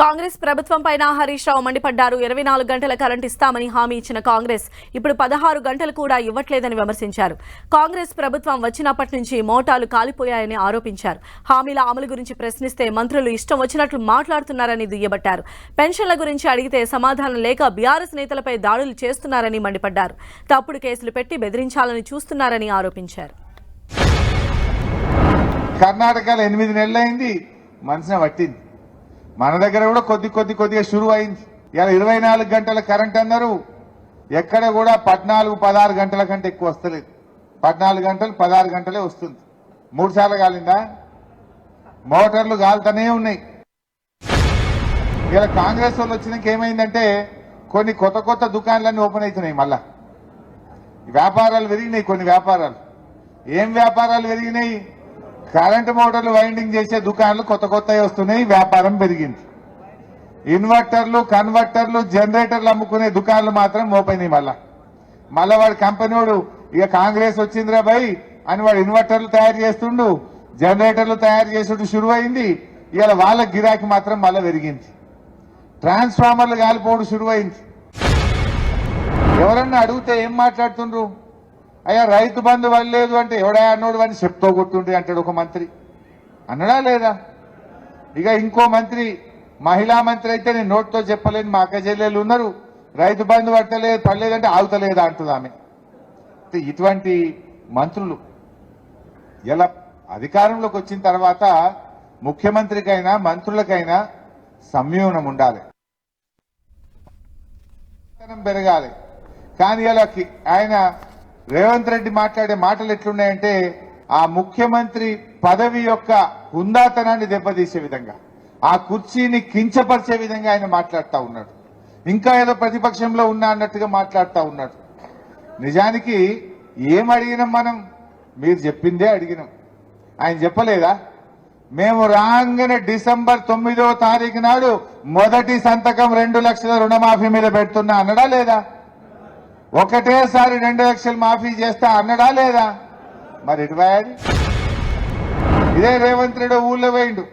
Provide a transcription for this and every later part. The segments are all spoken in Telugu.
కాంగ్రెస్ ప్రభుత్వం పైన హరీష్ రావు మండిపడ్డారు. ఇరవై నాలుగు గంటల కరెంట్ ఇస్తామని హామీ ఇచ్చిన కాంగ్రెస్ ఇప్పుడు పదహారు గంటలు కూడా ఇవ్వట్లేదని విమర్శించారు. కాంగ్రెస్ ప్రభుత్వం వచ్చినప్పటి నుంచి మోటాలు కాలిపోయాయని ఆరోపించారు. హామీల అమలు గురించి ప్రశ్నిస్తే మంత్రులు ఇష్టం వచ్చినట్లు మాట్లాడుతున్నారని దుయ్యబట్టారు. పెన్షన్ల గురించి అడిగితే సమాధానం లేక బీఆర్ఎస్ నేతలపై దాడులు చేస్తున్నారని మండిపడ్డారు. తప్పుడు కేసులు పెట్టి బెదిరించాలని చూస్తున్నారని ఆరోపించారు. కర్ణాటకలో ఎనిమిది నెలలైంది. మనసున పట్టింది. మన దగ్గర కూడా కొద్ది కొద్ది కొద్దిగా షురు అయింది ఇలా ఇరవై నాలుగు గంటల కరెంట్ అన్నారు. ఎక్కడ కూడా పద్నాలుగు పదహారు గంటల కంటే ఎక్కువ వస్తలేదు. పద్నాలుగు గంటలు పదహారు గంటలే వస్తుంది. మూడు సార్లు కాలిందా? మోటార్లు కాలుతూనే ఉన్నాయి. ఇలా కాంగ్రెస్ వాళ్ళు వచ్చినాక ఏమైందంటే కొన్ని కొత్త కొత్త దుకాణాలన్నీ ఓపెన్ అవుతున్నాయి మళ్ళా. వ్యాపారాలు పెరిగినాయి కొన్ని వ్యాపారాలు. ఏం వ్యాపారాలు పెరిగినాయి? కరెంటు మోటార్లు వైండింగ్ చేసే దుకాణాలు కొత్త కొత్తవి వస్తున్నాయి వ్యాపారం పెరిగింది. ఇన్వర్టర్లు కన్వర్టర్లు జనరేటర్లు అమ్ముకునే దుకాణాలు మాత్రం మోపోయినాయి మళ్ళా. మళ్ళా వాడు కంపెనీ వాడు ఇక కాంగ్రెస్ వచ్చిందిరా భయ్ అని వాడు ఇన్వర్టర్లు తయారు చేస్తుండు జనరేటర్లు తయారు చేసుడు షురు అయింది ఇవాళ వాళ్ళ గిరాకీ మాత్రం మళ్ళా పెరిగింది. ట్రాన్స్ఫార్మర్లు కాలిపోవడం షురు అయింది ఎవరన్నా అడిగితే ఏం మాట్లాడుతుండ్రు? అయ్యా రైతు బంధు వల్లేదు అంటే ఎవడా అన్నోడు అని చెప్తో కొట్టుండ్రి అంటాడు ఒక మంత్రి. అన్నడా లేదా? ఇక ఇంకో మంత్రి మహిళా మంత్రి అయితే నేను నోట్తో చెప్పలేని మా అక్క చెల్లెలు ఉన్నారు. రైతు బంధు పట్టలేదు పడలేదంటే ఆగుతలేదా అంటుంది ఆమె. ఇటువంటి మంత్రులు ఇలా అధికారంలోకి వచ్చిన తర్వాత ముఖ్యమంత్రికైనా మంత్రులకైనా సంయమనం ఉండాలి. పెరగాలి. కానీ ఇలా ఆయన రేవంత్ రెడ్డి మాట్లాడే మాటలు ఎట్లున్నాయంటే ఆ ముఖ్యమంత్రి పదవి యొక్క హుందాతనాన్ని దెబ్బతీసే విధంగా ఆ కుర్చీని కించపరిచే విధంగా ఆయన మాట్లాడుతూ ఉన్నాడు. ఇంకా ఏదో ప్రతిపక్షంలో ఉన్నా అన్నట్టుగా మాట్లాడుతూ ఉన్నాడు. నిజానికి ఏం అడిగినాం మనం? మీరు చెప్పిందే అడిగినాం. ఆయన చెప్పలేదా? మేము రాగానే డిసెంబర్ తొమ్మిదో తారీఖు నాడు మొదటి సంతకం రెండు లక్షల రుణమాఫీ మీద పెడుతున్నా అన్నడా లేదా? ఒకటేసారి రెండు లక్షలు మాఫీ చేస్తా అన్నడా లేదా? మరి ఇటువై ఇదే రేవంత్ రెడ్డి ఊళ్ళో పోయిండు.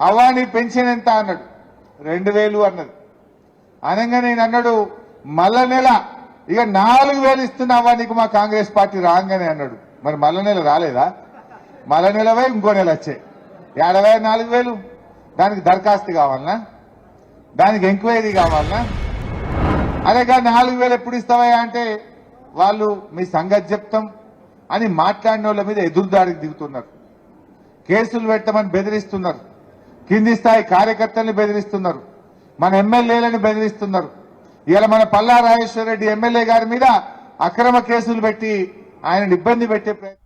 అవ్వాని పెన్షన్ ఎంత అన్నాడు. రెండు వేలు అన్నది. అనగా నేను అన్నాడు మల్ల నెల ఇక నాలుగు వేలు ఇస్తున్నా అవ్వా నీకు మా కాంగ్రెస్ పార్టీ రాగానే అన్నాడు. మరి మల్ల నెల రాలేదా? మల్ల నెల పోయి ఇంకో నెల వచ్చాయి. ఏడవై నాలుగు వేలు? దానికి దరఖాస్తు కావాలనా? దానికి ఎంక్వైరీ కావాలనా? అదే కానీ నాలుగు వేలు ఎప్పుడు ఇస్తావా అంటే వాళ్ళు మీ సంగతి చెప్తాం అని మాట్లాడిన వాళ్ళ మీద ఎదురుదారికి దిగుతున్నారు. కేసులు పెట్టమని బెదిరిస్తున్నారు. కింది స్థాయి కార్యకర్తల్ని బెదిరిస్తున్నారు. మన ఎమ్మెల్యేలను బెదిరిస్తున్నారు. ఇలా మన పల్లా రాజేశ్వర రెడ్డి ఎమ్మెల్యే గారి మీద అక్రమ కేసులు పెట్టి ఆయనను ఇబ్బంది పెట్టే ప్రయత్నం